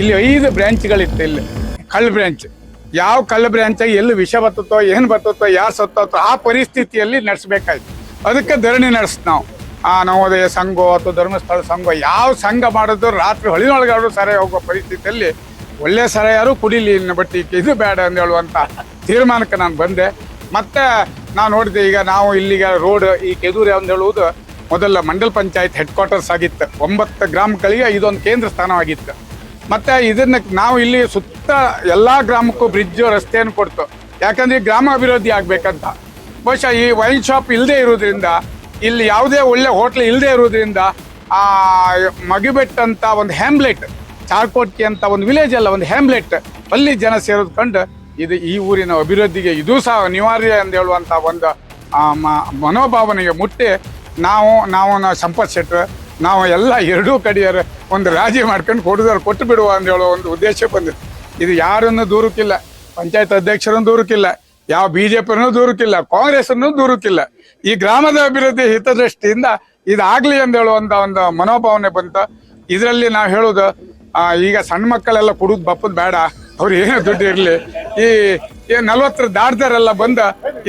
ಇಲ್ಲಿ ಐದು ಬ್ರ್ಯಾಂಚ್ಗಳಿತ್ತು ಇಲ್ಲಿ. ಕಳ್ಳ ಬ್ರ್ಯಾಂಚ್ ಯಾವ ಕಳ್ಳ ಬ್ರ್ಯಾಂಚಾಗಿ ಎಲ್ಲಿ ವಿಷ ಬರ್ತತೋ ಏನು ಬರ್ತತೋ ಯಾರು ಸತ್ತೋ ಆ ಪರಿಸ್ಥಿತಿಯಲ್ಲಿ ನಡೆಸ್ಬೇಕಾಯ್ತು. ಅದಕ್ಕೆ ಧರಣಿ ನಡೆಸ್ ನಾವು. ಆ ನವೋದಯ ಸಂಘ ಅಥವಾ ಧರ್ಮಸ್ಥಳ ಸಂಘ, ಯಾವ ಸಂಘ ಮಾಡಿದ್ರು ರಾತ್ರಿ ಹೊಳಿನೊಳಗಾದ್ರು ಸರಿ ಹೋಗೋ ಪರಿಸ್ಥಿತಿಯಲ್ಲಿ ಒಳ್ಳೆ ಸರ ಯಾರು ಕುಡಿಲಿ ಇನ್ನು ಬಟ್ ಇದು ಬೇಡ ಅಂತ ಹೇಳುವಂತ ತೀರ್ಮಾನಕ್ಕೆ ನಾನು ಬಂದೆ. ಮತ್ತೆ ನಾನು ನೋಡಿದೆ, ಈಗ ನಾವು ಇಲ್ಲಿಗೆ ರೋಡ್ ಈ ಕೆದೂರಿ ಅಂತ ಹೇಳುವುದು ಮೊದಲ ಮಂಡಲ್ ಪಂಚಾಯತ್ ಹೆಡ್ ಕ್ವಾರ್ಟರ್ಸ್ ಆಗಿತ್ತು. ಒಂಬತ್ತು ಗ್ರಾಮಗಳಿಗೆ ಇದೊಂದು ಕೇಂದ್ರ ಸ್ಥಾನವಾಗಿತ್ತು. ಮತ್ತೆ ಇದನ್ನ ನಾವು ಇಲ್ಲಿ ಸುತ್ತ ಎಲ್ಲಾ ಗ್ರಾಮಕ್ಕೂ ಬ್ರಿಡ್ಜ್ ರಸ್ತೆಯನ್ನು ಕೊಡ್ತು. ಯಾಕಂದ್ರೆ ಗ್ರಾಮ ಅಭಿವೃದ್ಧಿ ಆಗ್ಬೇಕಂತ. ಬಹುಶಃ ಈ ವೈನ್ ಶಾಪ್ ಇಲ್ಲದೆ ಇರೋದ್ರಿಂದ ಇಲ್ಲಿ ಯಾವುದೇ ಒಳ್ಳೆ ಹೋಟ್ಲ್ ಇಲ್ಲದೆ ಇರೋದ್ರಿಂದ ಆ ಮಗಿಬೆಟ್ ಅಂತ ಒಂದು ಹ್ಯಾಮ್ಲೆಟ್ ಚಾರ್ಕೋಟ್ಕಿ ಅಂತ ಒಂದು ವಿಲೇಜ್ ಅಲ್ಲ, ಒಂದು ಹ್ಯಾಮ್ಲೆಟ್ ಅಲ್ಲಿ ಜನ ಸೇರೋದು ಕಂಡು ಇದು ಈ ಊರಿನ ಅಭಿವೃದ್ಧಿಗೆ ಇದು ಸಹ ಅನಿವಾರ್ಯ ಅಂತ ಹೇಳುವಂಥ ಒಂದು ಮನೋಭಾವನೆಗೆ ಮುಟ್ಟಿ ನಾವು ನಾವು ಸಂಪತ್ ಶೆಟ್ರು ನಾವು ಎಲ್ಲ ಎರಡೂ ಕಡೆಯರ ಒಂದು ರಾಜಿ ಮಾಡ್ಕೊಂಡು ಕೊಡುದಾರ ಕೊಟ್ಟು ಬಿಡುವ ಅಂತ ಹೇಳೋ ಒಂದು ಉದ್ದೇಶ ಬಂದಿದೆ ಇದು ಯಾರನ್ನು ದೂರಕ್ಕಿಲ್ಲ, ಪಂಚಾಯತ್ ಅಧ್ಯಕ್ಷರನ್ನು ದೂರಕ್ಕಿಲ್ಲ, ಯಾವ ಬಿ ಜೆ ಪಿನೂ ದೂರಕ್ಕಿಲ್ಲ ಕಾಂಗ್ರೆಸ್ನೂ ದೂರಕ್ಕಿಲ್ಲ. ಈ ಗ್ರಾಮದ ಅಭಿವೃದ್ಧಿ ಹಿತದೃಷ್ಟಿಯಿಂದ ಇದಾಗ್ಲಿ ಅಂತ ಹೇಳುವಂತ ಒಂದು ಮನೋಭಾವನೆ ಬಂತ. ಇದರಲ್ಲಿ ನಾವು ಹೇಳೋದು ಈಗ ಸಣ್ಣ ಮಕ್ಕಳೆಲ್ಲ ಕುಡಿದು ಬಪ್ಪದ್ ಬೇಡ, ಅವ್ರು ಏನೇ ದುಡ್ಡು ಇರಲಿ. ಈ ನಲ್ವತ್ತರ ದಾಟ್ದರೆಲ್ಲ ಬಂದ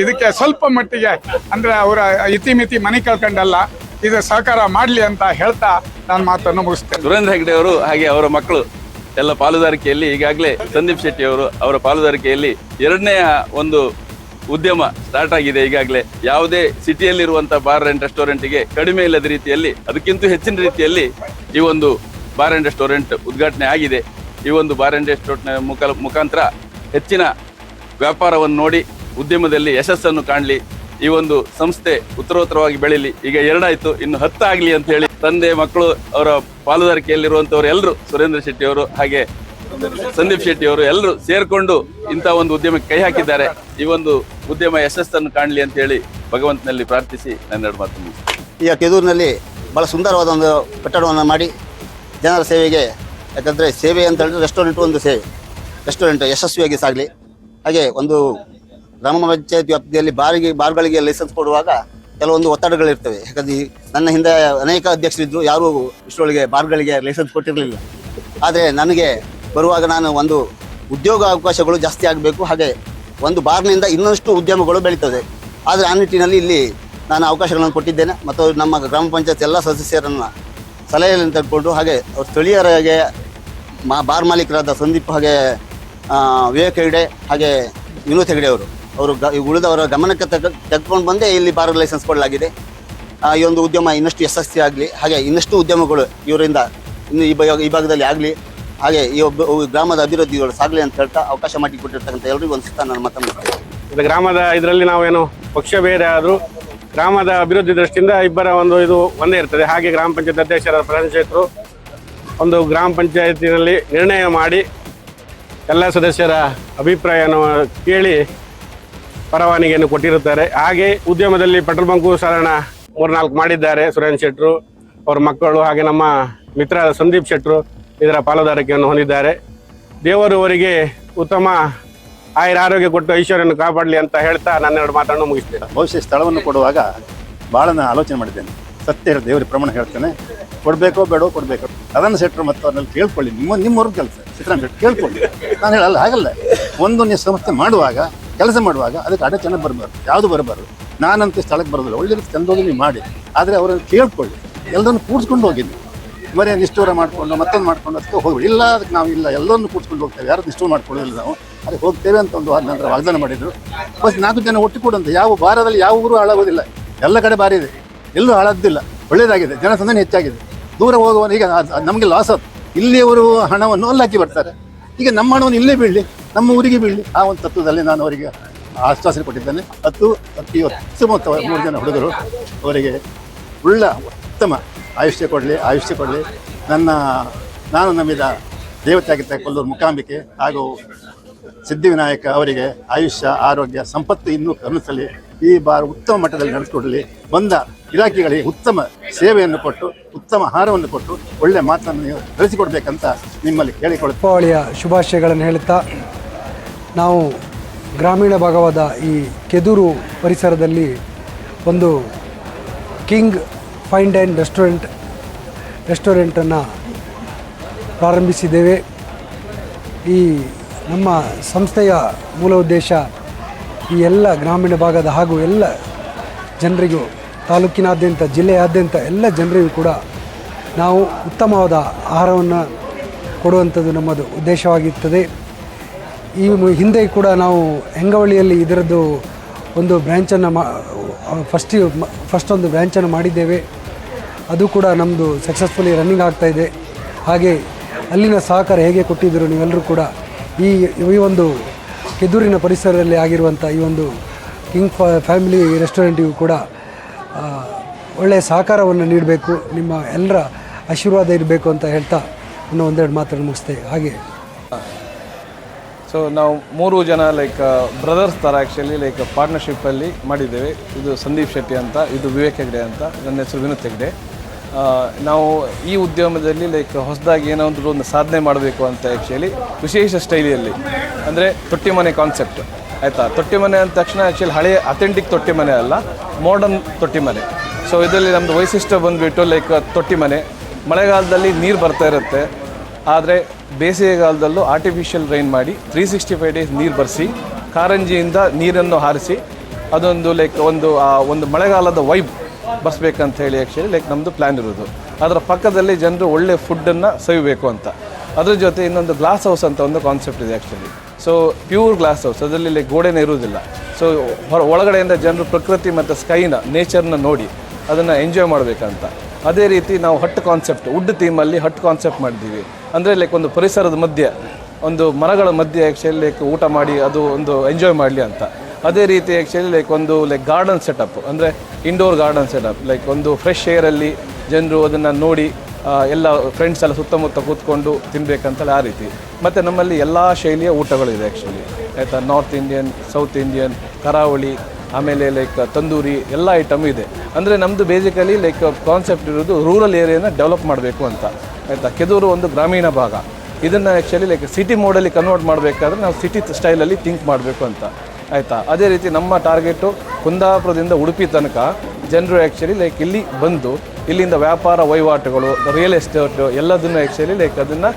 ಇದಕ್ಕೆ ಸ್ವಲ್ಪ ಮಟ್ಟಿಗೆ ಅಂದ್ರೆ ಅವರ ಇತಿಮಿತಿ ಮನೆ ಕಳ್ಕೊಂಡಲ್ಲ. ಇದು ಸಹಕಾರ ಮಾಡ್ಲಿ ಅಂತ ಹೇಳ್ತಾ ನಾನು ಮಾತನ್ನು ಮುಗಿಸ್ತೇನೆ. ಸುರೇಂದ್ರ ಹೆಗ್ಡೆ ಅವರು ಹಾಗೆ ಅವರ ಮಕ್ಕಳು ಎಲ್ಲ ಪಾಲುದಾರಿಕೆಯಲ್ಲಿ ಈಗಾಗಲೇ ಸಂದೀಪ್ ಶೆಟ್ಟಿ ಅವರು ಅವರ ಪಾಲುದಾರಿಕೆಯಲ್ಲಿ ಎರಡನೇ ಒಂದು ಉದ್ಯಮ ಸ್ಟಾರ್ಟ್ ಆಗಿದೆ ಈಗಾಗಲೇ. ಯಾವುದೇ ಸಿಟಿಯಲ್ಲಿರುವಂತಹ ಬಾರ್ ಅಂಡ್ ರೆಸ್ಟೋರೆಂಟ್ಗೆ ಕಡಿಮೆ ಇಲ್ಲದ ರೀತಿಯಲ್ಲಿ, ಅದಕ್ಕಿಂತ ಹೆಚ್ಚಿನ ರೀತಿಯಲ್ಲಿ ಈ ಒಂದು ಬಾರ್ ಅಂಡ್ ರೆಸ್ಟೋರೆಂಟ್ ಉದ್ಘಾಟನೆ ಆಗಿದೆ. ಈ ಒಂದು ಬಾರ್ ಅಂಡ್ ರೆಸ್ಟೋರೆಂಟ್ನ ಮುಖ ಮುಖಾಂತರ ಹೆಚ್ಚಿನ ವ್ಯಾಪಾರವನ್ನು ನೋಡಿ ಉದ್ಯಮದಲ್ಲಿ ಯಶಸ್ಸನ್ನು ಕಾಣಲಿ. ಈ ಒಂದು ಸಂಸ್ಥೆ ಉತ್ತರೋತ್ತರವಾಗಿ ಬೆಳೀಲಿ. ಈಗ ಎರಡಾಯ್ತು, ಇನ್ನು ಹತ್ತಾಗ್ಲಿ ಅಂತ ಹೇಳಿ ತಂದೆ, ಮಕ್ಕಳು, ಅವರ ಪಾಲುದಾರಿಕೆಯಲ್ಲಿರುವಂತವ್ರು ಎಲ್ಲರೂ ಸುರೇಂದ್ರ ಶೆಟ್ಟಿ ಅವರು ಹಾಗೆ ಸಂದೀಪ್ ಶೆಟ್ಟಿ ಅವರು ಎಲ್ಲರೂ ಸೇರ್ಕೊಂಡು ಇಂಥ ಒಂದು ಉದ್ಯಮಕ್ಕೆ ಕೈ ಹಾಕಿದ್ದಾರೆ. ಈ ಒಂದು ಉದ್ಯಮ ಯಶಸ್ಸನ್ನು ಕಾಣಲಿ ಅಂತ ಹೇಳಿ ಭಗವಂತನಲ್ಲಿ ಪ್ರಾರ್ಥಿಸಿ ನನ್ನೆರಡು ಮಾತು ಮುಗಿಸ್ತೇನೆ. ಈಗ ಕೆದೂರಿನಲ್ಲಿ ಬಹಳ ಸುಂದರವಾದ ಒಂದು ಕಟ್ಟಡವನ್ನು ಮಾಡಿ ಜನರ ಸೇವೆಗೆ, ಯಾಕಂದರೆ ಸೇವೆ ಅಂತ ಹೇಳಿದ್ರೆ ರೆಸ್ಟೋರೆಂಟ್ ಒಂದು ಸೇವೆ. ರೆಸ್ಟೋರೆಂಟ್ ಯಶಸ್ವಿಯಾಗಿ ಸಾಗಲಿ. ಹಾಗೆ ಒಂದು ಗ್ರಾಮ ಪಂಚಾಯತ್ ವ್ಯಾಪ್ತಿಯಲ್ಲಿ ಬಾರಿಗೆ, ಬಾರ್ಗಳಿಗೆ ಲೈಸೆನ್ಸ್ ಕೊಡುವಾಗ ಕೆಲವೊಂದು ಒತ್ತಡಗಳಿರ್ತವೆ. ಯಾಕಂದ್ರೆ ನನ್ನ ಹಿಂದೆ ಅನೇಕ ಅಧ್ಯಕ್ಷರಿದ್ದರು ಯಾರೂ ಇಷ್ಟರೊಳಗೆ ಬಾರ್ಗಳಿಗೆ ಲೈಸೆನ್ಸ್ ಕೊಟ್ಟಿರಲಿಲ್ಲ. ಆದರೆ ನನಗೆ ಬರುವಾಗ ನಾನು ಒಂದು ಉದ್ಯೋಗ ಅವಕಾಶಗಳು ಜಾಸ್ತಿ ಆಗಬೇಕು. ಹಾಗೆ ಒಂದು ಬಾರ್ನಿಂದ ಇನ್ನಷ್ಟು ಉದ್ಯಮಗಳು ಬೆಳೀತದೆ ಆದರೆ ಆ ನಿಟ್ಟಿನಲ್ಲಿ ಇಲ್ಲಿ ನಾನು ಅವಕಾಶಗಳನ್ನು ಕೊಟ್ಟಿದ್ದೇನೆ. ಮತ್ತು ನಮ್ಮ ಗ್ರಾಮ ಪಂಚಾಯತ್ ಎಲ್ಲ ಸದಸ್ಯರನ್ನು ಸಲಹೆಯನ್ನು ತೆಗೆದುಕೊಂಡು ಹಾಗೆ ಅವ್ರ ಸ್ಥಳೀಯರಾಗೆ ಮಾ, ಬಾರ್ ಮಾಲೀಕರಾದ ಸಂದೀಪ್ ಹಾಗೆ ವಿವೇಕ್ ಹೆಗ್ಡೆ ಹಾಗೆ ವಿನೋದ್ ಹೆಗ್ಡೆ ಅವರು ಅವರು ಉಳಿದವರ ಗಮನಕ್ಕೆ ತಗ ತೆಗೆದುಕೊಂಡು ಬಂದೇ ಇಲ್ಲಿ ಬಾರ್ ಲೈಸೆನ್ಸ್ ಕೊಡಲಾಗಿದೆ. ಈ ಒಂದು ಉದ್ಯಮ ಇನ್ನಷ್ಟು ಯಶಸ್ವಿ ಆಗಲಿ, ಹಾಗೆ ಇನ್ನಷ್ಟು ಉದ್ಯಮಗಳು ಇವರಿಂದ ಇನ್ನು ಈ ಈ ಭಾಗದಲ್ಲಿ ಆಗಲಿ, ಹಾಗೆ ಈ ಒಬ್ಬ ಗ್ರಾಮದ ಅಭಿವೃದ್ಧಿಗಳು ಸಾಗಲಿ ಅಂತ ಹೇಳ್ತಾ ಅವಕಾಶ ಮಾಡಿಕೊಟ್ಟಿರ್ತಕ್ಕಂಥ ಎಲ್ಲರಿಗೂ ಒಂದು ಸುತ್ತ ನಾನು ಮಾತನಾಡ್ತೇನೆ ಇದು ಗ್ರಾಮದ ಇದರಲ್ಲಿ ನಾವೇನು ಪಕ್ಷ ಬೇರೆ ಆದರೂ ಗ್ರಾಮದ ಅಭಿವೃದ್ಧಿ ದೃಷ್ಟಿಯಿಂದ ಇಬ್ಬರ ಒಂದು ಇದು ಒಂದೇ ಇರ್ತದೆ. ಹಾಗೆ ಗ್ರಾಮ ಪಂಚಾಯತ್ ಅಧ್ಯಕ್ಷರ ಪಂಚಾಯತರು ಒಂದು ಗ್ರಾಮ ಪಂಚಾಯತಿನಲ್ಲಿ ನಿರ್ಣಯ ಮಾಡಿ ಎಲ್ಲ ಸದಸ್ಯರ ಅಭಿಪ್ರಾಯವನ್ನು ಕೇಳಿ ಪರವಾನಗಿಯನ್ನು ಕೊಟ್ಟಿರುತ್ತಾರೆ. ಹಾಗೆ ಉದ್ಯಮದಲ್ಲಿ ಪೆಟ್ರೋಲ್ ಬಂಕು ಸಾಧಾರಣ ಮೂರ್ನಾಲ್ಕು ಮಾಡಿದ್ದಾರೆ ಸುರೇಂದ್ರ ಶೆಟ್ರು ಅವ್ರ ಮಕ್ಕಳು ಹಾಗೆ ನಮ್ಮ ಮಿತ್ರ ಸಂದೀಪ್ ಶೆಟ್ರು ಇದರ ಪಾಲುದಾರಿಕೆಯನ್ನು ಹೊಂದಿದ್ದಾರೆ. ದೇವರು ಅವರಿಗೆ ಉತ್ತಮ ಆಯುರ ಆರೋಗ್ಯ ಕೊಟ್ಟು ಐಶ್ವರ್ಯವನ್ನು ಕಾಪಾಡಲಿ ಅಂತ ಹೇಳ್ತಾ ನನ್ನೆರಡು ಮಾತನ್ನು ಮುಗಿಸ್ತೇನೆ. ಭವಿಷ್ಯ ಸ್ಥಳವನ್ನು ಕೊಡುವಾಗ ಭಾಳ ನಾನು ಆಲೋಚನೆ ಮಾಡಿದ್ದೇನೆ. ಸತ್ಯ ಹೇಳಿ ದೇವರ ಪ್ರಮಾಣ ಹೇಳ್ತೇನೆ. ಕೊಡಬೇಕೋ ಬೇಡೋ ಕೊಡಬೇಕು. ಅದನ್ನು ಸೆಟ್ರು ಮತ್ತು ಅವ್ರನ್ನೆಲ್ಲ ಕೇಳ್ಕೊಳ್ಳಿ. ನಿಮ್ಮ ನಿಮ್ಮವ್ರ ಕೆಲಸ. ಶೆಟ್ಟಿ ಕೇಳ್ಕೊಳ್ಳಿ. ನಾನು ಹೇಳಲ್ಲ, ಹಾಗಲ್ಲ. ಒಂದು ನೀವು ಸಂಸ್ಥೆ ಮಾಡುವಾಗ ಕೆಲಸ ಮಾಡುವಾಗ ಅದಕ್ಕೆ ಅಡಚಣೆ ಬರಬಾರ್ದು, ಯಾವುದು ಬರಬಾರ್ದು. ನಾನಂತ ಸ್ಥಳಕ್ಕೆ ಬರೋದಿಲ್ಲ, ಒಳ್ಳೆ ರೀತಿ ಚಂದೋಗಿ ನೀವು ಮಾಡಿ. ಆದರೆ ಅವರನ್ನು ಕೇಳ್ಕೊಳ್ಳಿ ಎಲ್ಲದನ್ನು ಕೂಡಿಸ್ಕೊಂಡು ಹೋಗಿದ್ವಿ ಬರೀ ನಿಷ್ಠೂರ ಮಾಡಿಕೊಂಡು, ಮತ್ತೊಂದು ಮಾಡ್ಕೊಂಡು ಅದಕ್ಕೆ ಹೋಗ್ಬಿಡಿ. ಇಲ್ಲ, ಅದಕ್ಕೆ ನಾವು ಇಲ್ಲ, ಎಲ್ಲರನ್ನು ಕೂಡಿಸ್ಕೊಂಡು ಹೋಗ್ತೇವೆ, ಯಾರು ನಿಷ್ಠೂರ ಮಾಡ್ಕೊಳ್ಳೋದಿಲ್ಲ ನಾವು. ಅದಕ್ಕೆ ಹೋಗ್ತೇವೆ ಅಂತ ಒಂದು ನಂತರ ವಾಗ್ದಾನ ಮಾಡಿದರು. ಬಸ್ ನಾಲ್ಕು ಜನ ಒಟ್ಟು ಕೊಡಂತ, ಯಾವ ಭಾರದಲ್ಲಿ ಯಾವ ಊರು ಹಾಳಾಗೋದಿಲ್ಲ. ಎಲ್ಲ ಕಡೆ ಭಾರಿ ಇದೆ, ಎಲ್ಲೂ ಹಾಳಾದ್ದಿಲ್ಲ ಒಳ್ಳೇದಾಗಿದೆ, ಜನಸಂದಣಿ ಹೆಚ್ಚಾಗಿದೆ. ದೂರ ಹೋಗುವ ಈಗ ನಮಗೆ ಲಾಸ್ ಆಯ್ತು ಇಲ್ಲಿಯವರು ಹಣವನ್ನು ಅಲ್ಲಿ ಬರ್ತಾರೆ. ಈಗ ನಮ್ಮ ಹಣವನ್ನು ಇಲ್ಲೇ ಬೀಳಲಿ. ನಮ್ಮ ಊರಿಗೆ ಬೀಳಲಿ. ಆ ಒಂದು ತತ್ವದಲ್ಲಿ ನಾನು ಅವರಿಗೆ ಆಶ್ವಾಸನೆ ಕೊಟ್ಟಿದ್ದೇನೆ. ಹತ್ತು ಹತ್ತು ಇವತ್ತು ಮೂರು ಜನ ಹುಡುಗರು ಅವರಿಗೆ ಉಳ್ಳ ಉತ್ತಮ ಆಯುಷ್ಯ ಕೊಡಲಿ ಆಯುಷ್ಯ ಕೊಡಲಿ. ನನ್ನ, ನಾನು ನಂಬಿದ ದೇವತೆ ಆಗಿದ್ದ ಕೊಲ್ಲೂರು ಮುಖಾಂಬಿಕೆ ಹಾಗೂ ಸಿದ್ಧಿವಿನಾಯಕ ಅವರಿಗೆ ಆಯುಷ್ಯ, ಆರೋಗ್ಯ, ಸಂಪತ್ತು ಇನ್ನೂ ಕರುಣಿಸಲಿ. ಈ ಬಾರ್ ಉತ್ತಮ ಮಟ್ಟದಲ್ಲಿ ನಡೆಸಿಕೊಡಲಿ. ಬಂದ ಇಲಾಖೆಗಳಿಗೆ ಉತ್ತಮ ಸೇವೆಯನ್ನು ಕೊಟ್ಟು, ಉತ್ತಮ ಆಹಾರವನ್ನು ಕೊಟ್ಟು ಒಳ್ಳೆ ಮಾತನ್ನು ನೀವು ಕಳಿಸಿಕೊಡ್ಬೇಕಂತ ನಿಮ್ಮಲ್ಲಿ ಕೇಳಿಕೊಳ್ಳಿ ದೀಪಾವಳಿಯ ಶುಭಾಶಯಗಳನ್ನು ಹೇಳುತ್ತಾ ನಾವು ಗ್ರಾಮೀಣ ಭಾಗವಾದ ಈ ಕೆದೂರು ಪರಿಸರದಲ್ಲಿ ಒಂದು ಕಿಂಗ್ ಫೈನ್ ಡೈನ್ ರೆಸ್ಟೋರೆಂಟ್, ರೆಸ್ಟೋರೆಂಟನ್ನು ಪ್ರಾರಂಭಿಸಿದ್ದೇವೆ. ಈ ನಮ್ಮ ಸಂಸ್ಥೆಯ ಮೂಲ ಉದ್ದೇಶ ಈ ಎಲ್ಲ ಗ್ರಾಮೀಣ ಭಾಗದ ಹಾಗೂ ಎಲ್ಲ ಜನರಿಗೂ, ತಾಲೂಕಿನಾದ್ಯಂತ, ಜಿಲ್ಲೆಯಾದ್ಯಂತ ಎಲ್ಲ ಜನರಿಗೂ ಕೂಡ ನಾವು ಉತ್ತಮವಾದ ಆಹಾರವನ್ನು ಕೊಡುವಂಥದ್ದು ನಮ್ಮದು ಉದ್ದೇಶವಾಗಿರ್ತದೆ. ಈ ಹಿಂದೆ ಕೂಡ ನಾವು ಹೆಂಗವಳ್ಳಿಯಲ್ಲಿ ಇದರದ್ದು ಒಂದು ಬ್ರ್ಯಾಂಚನ್ನು ಮಾ ಫಸ್ಟ್ ಫಸ್ಟ್ ಒಂದು ಬ್ರ್ಯಾಂಚನ್ನು ಮಾಡಿದ್ದೇವೆ. ಅದು ಕೂಡ ನಮ್ಮದು ಸಕ್ಸಸ್ಫುಲಿ ರನ್ನಿಂಗ್ ಆಗ್ತಾ ಇದೆ. ಹಾಗೆ ಅಲ್ಲಿನ ಸಹಕಾರ ಹೇಗೆ ಕೊಟ್ಟಿದ್ದರು ನೀವೆಲ್ಲರೂ ಕೂಡ ಈ ಈ ಒಂದು ಕೆದೂರಿನ ಪರಿಸರದಲ್ಲಿ ಆಗಿರುವಂಥ ಈ ಒಂದು ಕಿಂಗ್ ಫ್ಯಾಮಿಲಿ ರೆಸ್ಟೋರೆಂಟಿಗೂ ಕೂಡ ಒಳ್ಳೆಯ ಸಹಕಾರವನ್ನು ನೀಡಬೇಕು. ನಿಮ್ಮ ಎಲ್ಲರ ಆಶೀರ್ವಾದ ಇರಬೇಕು ಅಂತ ಹೇಳ್ತಾ ಇನ್ನೂ ಒಂದೆರಡು ಮಾತನ್ನು ಮುಗಿಸ್ತೇವೆ ಹಾಗೆ ಸೊ ನಾವು ಮೂರು ಜನ ಲೈಕ್ ಬ್ರದರ್ಸ್ ಥರ ಆ್ಯಕ್ಚುಲಿ ಲೈಕ್ ಪಾರ್ಟ್ನರ್ಶಿಪ್ಪಲ್ಲಿ ಮಾಡಿದ್ದೇವೆ. ಇದು ಸಂದೀಪ್ ಶೆಟ್ಟಿ ಅಂತ ಇದು ವಿವೇಕ್ ಹೆಗ್ಡೆ ಅಂತ ನನ್ನ ಹೆಸರು ವಿನೋದ್ ಹೆಗ್ಡೆ. ಆ, ನಾವು ಈ ಉದ್ಯಮದಲ್ಲಿ ಲೈಕ್ ಹೊಸದಾಗಿ ಏನಾದರೂ ಒಂದು ಸಾಧನೆ ಮಾಡಬೇಕು ಅಂತ ಆ್ಯಕ್ಚುಲಿ ವಿಶೇಷ ಶೈಲಿಯಲ್ಲಿ. ಅಂದರೆ ತೊಟ್ಟಿ ಮನೆ ಕಾನ್ಸೆಪ್ಟ್ ಆಯಿತಾ? ತೊಟ್ಟಿ ಮನೆ ಅಂದ ತಕ್ಷಣ ಆ್ಯಕ್ಚುಲಿ ಹಳೆಯ ಅಥೆಂಟಿಕ್ ತೊಟ್ಟಿ ಮನೆ ಅಲ್ಲ ಮಾಡರ್ನ್ ತೊಟ್ಟಿ ಮನೆ. ಸೊ ಇದರಲ್ಲಿ ನಮ್ಮದು ವೈಶಿಷ್ಟ್ಯ ಬಂದುಬಿಟ್ಟು ಲೈಕ್ ತೊಟ್ಟಿ ಮನೆ. ಮಳೆಗಾಲದಲ್ಲಿ ನೀರು ಬರ್ತಾ ಇರುತ್ತೆ. ಆದರೆ ಬೇಸಿಗೆಗಾಲದಲ್ಲೂ ಆರ್ಟಿಫಿಷಿಯಲ್ ರೈನ್ ಮಾಡಿ ತ್ರೀ ಸಿಕ್ಸ್ಟಿ ಫೈವ್ ಡೇಸ್ ನೀರು ಬರೆಸಿ, ಕಾರಂಜಿಯಿಂದ ನೀರನ್ನು ಹಾರಿಸಿ, ಅದೊಂದು ಲೈಕ್ ಒಂದು ಒಂದು ಮಳೆಗಾಲದ ವೈಬ್ ಬಸ್ಬೇಕಂತ ಹೇಳಿ ಆ್ಯಕ್ಚುಲಿ ಲೈಕ್ ನಮ್ಮದು ಪ್ಲ್ಯಾನ್ ಇರೋದು. ಅದರ ಪಕ್ಕದಲ್ಲಿ ಜನರು ಒಳ್ಳೆ ಫುಡ್ಡನ್ನು ಸವಿಬೇಕು ಅಂತ. ಅದ್ರ ಜೊತೆ ಇನ್ನೊಂದು ಗ್ಲಾಸ್ ಹೌಸ್ ಅಂತ ಒಂದು ಕಾನ್ಸೆಪ್ಟ್ ಇದೆ actually so pure glass house ಅದರಲ್ಲಿ ಲೈಕ್ ಗೋಡೆನೇ ಇರುವುದಿಲ್ಲ. ಸೊ ಹೊರ, ಒಳಗಡೆಯಿಂದ ಜನರು ಪ್ರಕೃತಿ ಮತ್ತು ಸ್ಕೈನ ನೇಚರ್ನ ನೋಡಿ ಅದನ್ನು ಎಂಜಾಯ್ ಮಾಡಬೇಕಂತ. ಅದೇ ರೀತಿ ನಾವು ಹಟ್ ಕಾನ್ಸೆಪ್ಟ್ ವುಡ್ ಥೀಮಲ್ಲಿ ಹಟ್ ಕಾನ್ಸೆಪ್ಟ್ ಮಾಡಿದ್ದೀವಿ. ಅಂದರೆ ಲೈಕ್ ಒಂದು ಪರಿಸರದ ಮಧ್ಯೆ, ಒಂದು ಮರಗಳ ಮಧ್ಯೆ ಆ್ಯಕ್ಚುಲಿ ಲೈಕ್ ಊಟ ಮಾಡಿ ಅದು ಒಂದು ಎಂಜಾಯ್ ಮಾಡಲಿ ಅಂತ. ಅದೇ ರೀತಿ ಆ್ಯಕ್ಚುಲಿ ಲೈಕ್ ಒಂದು ಲೈಕ್ ಗಾರ್ಡನ್ ಸೆಟಪ್ ಅಂದರೆ ಇಂಡೋರ್ ಗಾರ್ಡನ್ ಸೆಟಪ್ ಲೈಕ್ ಒಂದು ಫ್ರೆಶ್ ಏರಲ್ಲಿ ಜನರು ಅದನ್ನು ನೋಡಿ ಎಲ್ಲ ಫ್ರೆಂಡ್ಸ್ ಎಲ್ಲ ಸುತ್ತಮುತ್ತ ಕೂತ್ಕೊಂಡು ತಿನ್ಬೇಕಂತೇಳಿ ಆ ರೀತಿ. ಮತ್ತು ನಮ್ಮಲ್ಲಿ ಎಲ್ಲ ಶೈಲಿಯ ಊಟಗಳಿದೆ ಆ್ಯಕ್ಚುಲಿ ಆಯಿತಾ ನಾರ್ತ್ ಇಂಡಿಯನ್ ಸೌತ್ ಇಂಡಿಯನ್ ಕರಾವಳಿ ಆಮೇಲೆ ಲೈಕ್ ತಂದೂರಿ ಎಲ್ಲ ಐಟಮ್ ಇದೆ. ಅಂದರೆ ನಮ್ಮದು ಬೇಸಿಕಲಿ ಲೈಕ್ ಕಾನ್ಸೆಪ್ಟ್ ಇರೋದು ರೂರಲ್ ಏರಿಯಾನ ಡೆವಲಪ್ ಮಾಡಬೇಕು ಅಂತ. ಆಯಿತಾ? ಕೆದೂರು ಒಂದು ಗ್ರಾಮೀಣ ಭಾಗ. ಇದನ್ನು ಆ್ಯಕ್ಚುಲಿ ಲೈಕ್ ಸಿಟಿ ಮೋಡಲ್ಲಿ ಕನ್ವರ್ಟ್ ಮಾಡಬೇಕಾದ್ರೆ ನಾವು ಸಿಟಿ ಸ್ಟೈಲಲ್ಲಿ ಥಿಂಕ್ ಮಾಡಬೇಕು ಅಂತ. ಆಯಿತಾ? ಅದೇ ರೀತಿ ನಮ್ಮ ಟಾರ್ಗೆಟು ಕುಂದಾಪುರದಿಂದ ಉಡುಪಿ ತನಕ ಜನರು ಆ್ಯಕ್ಚುಲಿ ಲೈಕ್ ಇಲ್ಲಿ ಬಂದು ಇಲ್ಲಿಂದ ವ್ಯಾಪಾರ ವಹಿವಾಟುಗಳು ರಿಯಲ್ ಎಸ್ಟೇಟ್ ಎಲ್ಲದನ್ನು ಆ್ಯಕ್ಚುಲಿ ಲೈಕ್ ಅದನ್ನು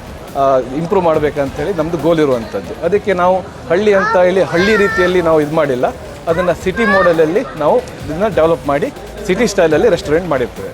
ಇಂಪ್ರೂವ್ ಮಾಡಬೇಕಂತೇಳಿ ನಮ್ಮದು ಗೋಲ್ ಇರುವಂಥದ್ದು ಅದಕ್ಕೆ ನಾವು ಹಳ್ಳಿ ಅಂತ ಹೇಳಿ ಹಳ್ಳಿ ರೀತಿಯಲ್ಲಿ ನಾವು ಇದು ಮಾಡಿಲ್ಲ. ಅದನ್ನು ಸಿಟಿ ಮೋಡಲಲ್ಲಿ ನಾವು ಇದನ್ನು ಡೆವಲಪ್ ಮಾಡಿ ಸಿಟಿ ಸ್ಟೈಲಲ್ಲಿ ರೆಸ್ಟೋರೆಂಟ್ ಮಾಡಿರ್ತೇವೆ.